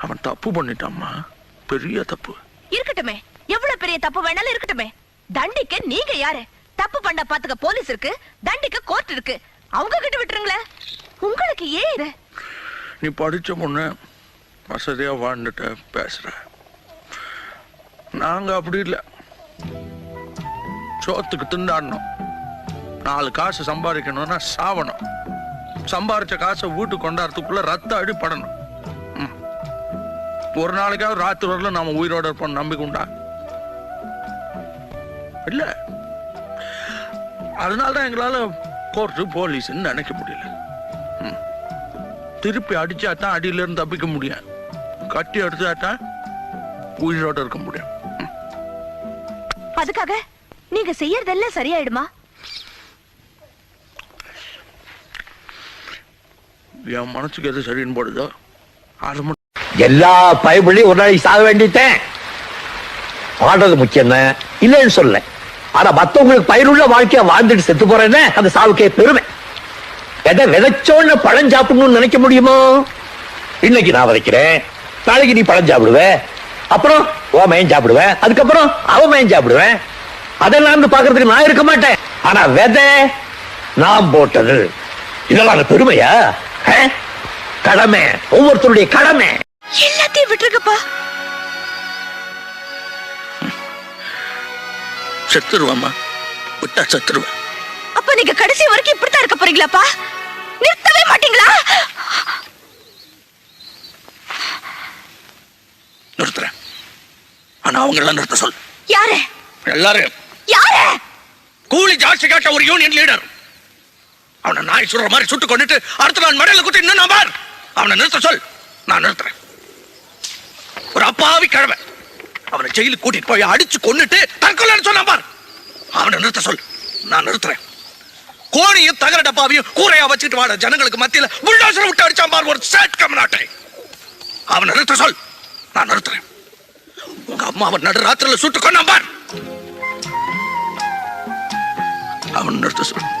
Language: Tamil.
அவன் தப்பு பண்ணிட்டாம்மா பெரிய தப்பு. இருக்கட்டுமே. எவ்வளவு பெரிய தப்பு வேணாலும் இருக்கட்டுமே. தண்டிக்க நீங்க யாரு? தப்பு பண்ண பாத்துக்க போலீஸ் இருக்கு. தண்டிக்க கோர்ட் இருக்கு. அவங்க கிட்ட விட்டுருங்களேன் உங்களுக்கு ஏன் இது? நீ படிச்ச பொண்ணு வசதியா வாழ்ந்துட்ட பேசுற. நாங்க அப்படி இல்லை. சோத்துக்கு திண்டாடணும். நாலு காசு சம்பாதிக்கணும்னா சாவணும். சம்பாரிச்ச காசை வீட்டுக்கு கொண்டாடுறதுக்குள்ள ரத்த அடிப்படணும். ஒரு நாளைக்காவது ராத்திரி வரல நாம உயிரோட இருப்போம் நம்பிக்கை உண்டா? இல்ல. அதனால தான் எங்களால கோர்ட்டு போலீஸ்ன்னு நினைக்க முடியல. திருப்பி அடிச்சா தான் அடியில இருந்து தப்பிக்க முடியும். கட்டி அடிச்சா தான் உயிரோட இருக்க முடியும். அதுக்காக நீங்க செய்யறதெல்லாம் சரியாயிடுமா? என் மனசுக்கு எது சரின்னு போடுதோ அது மட்டும் எல்லா பயபிள்ளையும் ஒரு நாளைக்கு சாக வேண்டிட்டேன். வாழ்றது முக்கியம் இல்லைன்னு சொல்ல. ஆனா மத்தவங்களுக்கு பயிருள்ள வாழ்க்கைய வாழ்ந்துட்டு செத்து போறேன்னு அந்த சாவுக்கே பெருமை. எதை விதைச்சோன்னு பழம் சாப்பிடணும்னு நினைக்க முடியுமோ? இன்னைக்கு நான் விதைக்கிறேன். நாளைக்கு நீ பழம் சாப்பிடுவ. அப்புறம் ஓ மயம் சாப்பிடுவேன் அதுக்கப்புறம் அவ மயம் சாப்பிடுவேன் அதெல்லாம் பாக்குறதுக்கு நான் இருக்க மாட்டேன். ஆனா விதை நான் போட்டது. இதெல்லாம் அந்த பெருமையா? ஆ? கடமை. ஒவ்வொருத்தருடைய கடமை. எல்லாத்தையும் விட்டுருக்கப்பா செத்துருவேம்மா. விட்டா செத்துருவேன் அப்ப நீங்க கடைசி வரைக்கும் இப்படித்தான் இருக்க போறீங்களாப்பா? நிறுத்தவே மாட்டீங்களா? நிறுத்துறேன். ஆனா அவங்க எல்லாம் நிறுத்த சொல் யாரு? எல்லாரும் யாரு? கூலி ஜாஸ்தி கேட்ட ஒரு யூனியன் லீடர் அவனை நாய் சுடுற மாதிரி சுட்டு கொண்டுட்டு அடுத்த நாள் மடையில குத்தி இன்னும் நான் பார். அவனை நிறுத்த சொல் நான் நிறுத்துறேன். ஒரு அப்பாவி கிழமை அவனை ஜெயிலுக்கு கூட்டிட்டு போய் அடிச்சு கொன்னுட்டு தற்கொலைன்னு சொன்னா பார். அவனை நிறுத்த சொல். நான் நிறுத்துறேன். கோணியும் தகர டப்பாவையும் கூரையா வச்சுட்டு வாட. ஜனங்களுக்கு மத்தியில புல்டோசர் விட்டு அடிச்சான் பார் ஒரு சேட் கமநாட்டை. அவனை நிறுத்த சொல். நான் நிறுத்துறேன். உங்க அம்மாவை நடு ராத்திரில சுட்டு கொண்டான் பார். அவன் நிறுத்த சொல்.